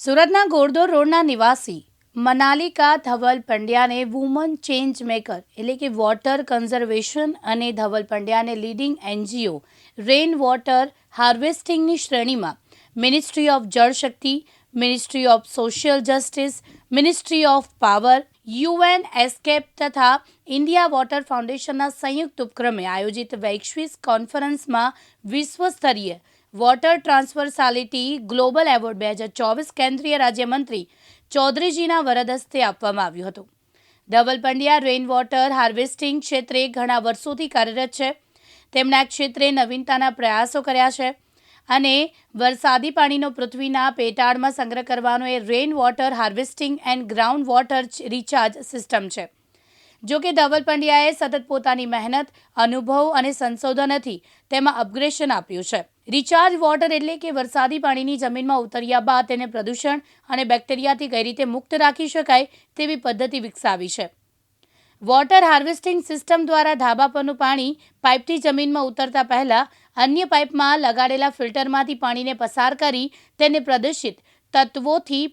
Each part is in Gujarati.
સુરતના ગોરદોર રોડના નિવાસી મનાલિકા ધવલ પંડ્યાને વુમન ચેન્જ મેકર એટલે કે વોટર કન્ઝર્વેશન અને ધવલ પંડ્યાને લીડિંગ એનજીઓ રેઇન વોટર હાર્વેસ્ટિંગની શ્રેણીમાં ministry of Jal Shakti ministry of social justice ministry of power UN ESCAP તથા ઇન્ડિયા વોટર ફાઉન્ડેશનના સંયુક્ત ઉપક્રમે આયોજિત વૈશ્વિક કોન્ફરન્સમાં વિશ્વસ્તરીય વોટર ટ્રાન્સફર્સાલિટી ગ્લોબલ એવોર્ડ બે હજાર ચોવીસ કેન્દ્રીય રાજ્યમંત્રી ચૌધરીજીના વરદ હસ્તે આપવામાં આવ્યું હતું. Dhaval Pandya rain water harvesting ક્ષેત્રે ઘણા વર્ષોથી કાર્યરત છે. તેમના ક્ષેત્રે નવીનતાના પ્રયાસો કર્યા છે અને વરસાદી પાણીનો પૃથ્વીના પેટાળમાં સંગ્રહ કરવાનો એ rain water harvesting and ground water recharge system છે. જો કે ધવલ પંડ્યાએ સતત પોતાની મહેનત, અનુભવ અને સંશોધનથી તેમાં અપગ્રેશન આપ્યું છે. રિચાર્જ વોટર એટલે કે વરસાદી પાણીની જમીનમાં ઉતર્યા બાદ તેને પ્રદૂષણ અને બેક્ટેરિયાથી કઈ રીતે મુક્ત રાખી શકાય તેવી પદ્ધતિ વિકસાવી છે. વોટર હાર્વેસ્ટિંગ સિસ્ટમ દ્વારા ધાબા પરનું પાણી પાઇપથી જમીનમાં ઉતરતા પહેલા અન્ય પાઇપમાં લગાડેલા ફિલ્ટરમાંથી પાણીને પસાર કરી તેને પ્રદૂષિત તત્વોથી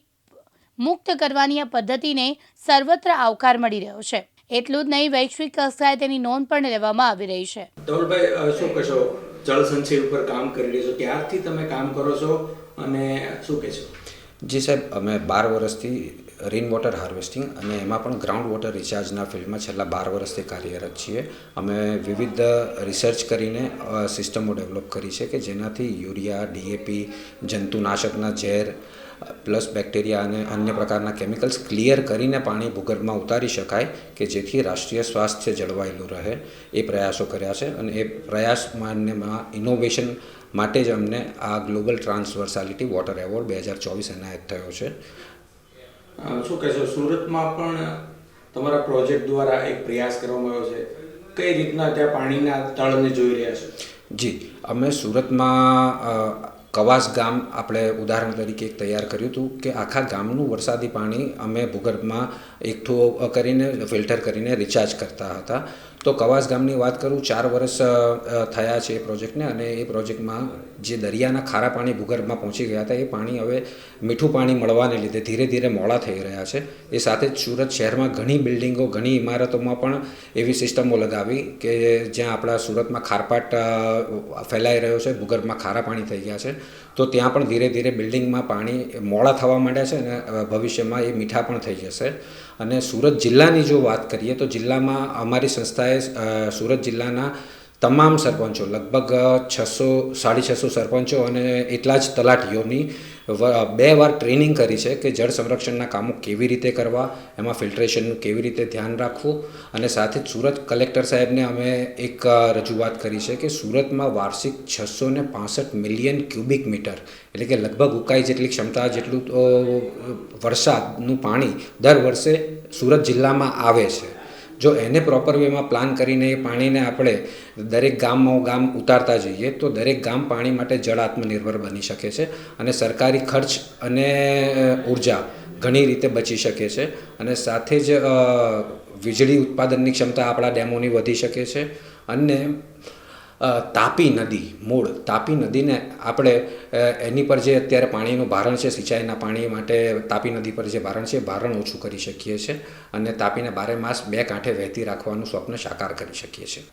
મુક્ત કરવાની આ પદ્ધતિને સર્વત્ર આવકાર મળી રહ્યો છે. એટલું જ નહીં વૈશ્વિક કક્ષાએ તેની નોંધ પણ લેવામાં આવી રહી છે. ધવલભાઈ શું કહેશો? જળ સંચય ઉપર કામ કરી રહ્યા છો. ક્યારથી તમે કામ કરો છો અને શું કહેશો? જી સાહેબ અમે બાર વર્ષથી રેઇન વોટર હાર્વેસ્ટિંગ અને એમાં પણ ગ્રાઉન્ડ વોટર રિચાર્જના ફિલ્ડમાં છેલ્લા બાર વર્ષથી કાર્યરત છીએ. અમે વિવિધ રિસર્ચ કરીને સિસ્ટમો ડેવલપ કરી છે કે જેનાથી યુરિયા ડીએપી જંતુનાશકના ઝેર પ્લસ બેક્ટેરિયા અને અન્ય પ્રકારના કેમિકલ્સ ક્લિયર કરીને પાણી ભૂગર્ભમાં ઉતારી શકાય કે જેથી રાષ્ટ્રીય સ્વાસ્થ્ય જળવાયેલું રહે. એ પ્રયાસો કર્યા છે અને એ પ્રયાસ માન્યમાં ઇનોવેશન માટે જ અમને આ ગ્લોબલ ટ્રાન્સવર્સાલિટી વોટર એવોર્ડ બે હજાર ચોવીસ એનાયત થયો છે. શું કહેશો? સુરતમાં પણ તમારા પ્રોજેક્ટ દ્વારા એક પ્રયાસ કરવામાં આવ્યો છે. કઈ રીતના ત્યાં પાણીના તળને જોઈ રહ્યા છો? જી અમે સુરતમાં કવાસ ગામ આપણે ઉદાહરણ તરીકે તૈયાર કર્યું હતું કે આખા ગામનું વરસાદી પાણી અમે ભૂગર્ભમાં એકઠું કરીને ફિલ્ટર કરીને રિચાર્જ કરતા હતા. તો કવાસ ગામની વાત કરું, ચાર વર્ષ થયા છે એ પ્રોજેક્ટને અને એ પ્રોજેક્ટમાં જે દરિયાના ખારા પાણી ભૂગર્ભમાં પહોંચી ગયા હતા, એ પાણી હવે મીઠું પાણી મળવાને લીધે ધીરે ધીરે મોડા થઈ રહ્યા છે. એ સાથે જ સુરત શહેરમાં ઘણી બિલ્ડિંગો, ઘણી ઇમારતોમાં પણ એવી સિસ્ટમો લગાવી કે જ્યાં આપણા સુરતમાં ખારપાટ ફેલાઈ રહ્યો છે, ભૂગર્ભમાં ખારા પાણી થઈ ગયા છે. તો ત્યાં પણ ધીરે ધીરે બિલ્ડિંગમાં પાણી મોડા થવા માંડ્યા છે અને ભવિષ્યમાં એ મીઠા પણ થઈ જશે. અને સુરત જિલ્લાની જો વાત કરીએ તો જિલ્લામાં અમારી સંસ્થાએ સુરત જિલ્લાના તમામ સરપંચો, લગભગ છસો, સાડી છસો સરપંચો અને એટલા જ તલાટીઓની બે વાર ટ્રેનિંગ કરી છે કે જળ સંરક્ષણના કામો કેવી રીતે કરવા, એમાં ફિલ્ટ્રેશનનું કેવી રીતે ધ્યાન રાખવું અને સાથે જ સુરત કલેક્ટર સાહેબને અમે એક રજૂઆત કરી છે કે સુરતમાં વાર્ષિક છસો ને પાસઠ મિલિયન ક્યુબિક મીટર એટલે કે લગભગ ઉકાઈ જેટલી ક્ષમતા જેટલું વરસાદનું પાણી દર વર્ષે સુરત જિલ્લામાં આવે છે. જો એને પ્રોપર વેમાં પ્લાન કરીને એ પાણીને આપણે દરેક ગામમાં ગામ ઉતારતા જઈએ, તો દરેક ગામ પાણી માટે જળ આત્મનિર્ભર બની શકે છે અને સરકારી ખર્ચ અને ઊર્જા ઘણી રીતે બચી શકે છે અને સાથે જ વીજળી ઉત્પાદનની ક્ષમતા આપણા ડેમોની વધી શકે છે અને તાપી નદી, મૂળ. તાપી નદીને આપણે એની પર જે અત્યારે પાણીનું ભારણ છે, સિંચાઈના પાણી માટે તાપી નદી પર જે ભારણ છે, ભારણ ઓછું કરી શકીએ છીએ અને તાપીને બારે માસ બે કાંઠે વહેતી રાખવાનું સ્વપ્ન સાકાર કરી શકીએ છીએ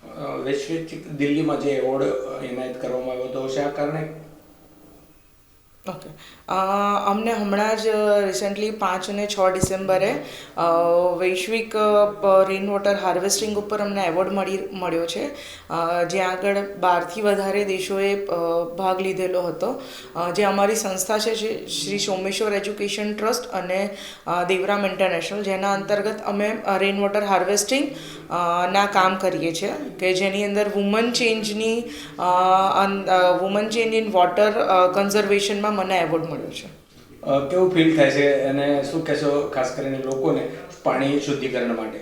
વૈશ્વિક દિલ્હીમાં જે એવોર્ડ એનાયત કરવામાં આવ્યો હતો શા કારણે ઓકે અમને હમણાં જ રિસેન્ટલી પાંચ અને છ ડિસેમ્બરે વૈશ્વિક રેઇન વોટર હાર્વેસ્ટિંગ ઉપર અમને એવોર્ડ મળી, મળ્યો છે. જ્યાં આગળ બારથી વધારે દેશોએ ભાગ લીધેલો હતો. જે અમારી સંસ્થા છે શ્રી સોમેશ્વર એજ્યુકેશન ટ્રસ્ટ અને દેવરામ ઇન્ટરનેશનલ, જેના અંતર્ગત અમે રેઇન વોટર હાર્વેસ્ટિંગ ના કામ કરીએ છીએ કે જેની અંદર વુમન ચેન્જની વુમન ચેન્જ ઇન વોટર કન્ઝર્વેશનમાં મને એવોર્ડ મળ્યો છે. કેવું ફીલ થાય છે અને શું કહેશો ખાસ કરીને લોકોને પાણી શુદ્ધિકરણ માટે?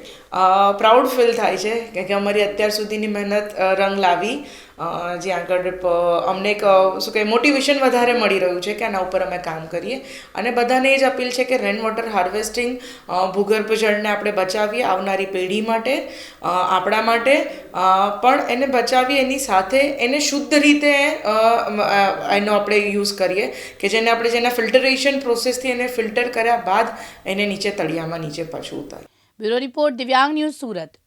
પ્રાઉડ ફીલ થાય છે કે અમારી અત્યાર સુધીની મહેનત રંગ લાવી જ્યાં આગળ અમને એક શું કહે મોટિવેશન વધારે મળી રહ્યું છે કે આના ઉપર અમે કામ કરીએ. અને બધાને એ જ અપીલ છે કે રેન વોટર હાર્વેસ્ટિંગ ભૂગર્ભ જળને આપણે બચાવીએ આવનારી પેઢી માટે આપણા માટે પણ એને બચાવી એની સાથે એને શુદ્ધ રીતે એનો આપણે યુઝ કરીએ કે જેને આપણે જેના ફિલ્ટરેશન પ્રોસેસથી એને ફિલ્ટર કર્યા બાદ એને નીચે તળિયામાં નીચે પાછું ઉતારીએ. Bureau report Divyang news Surat.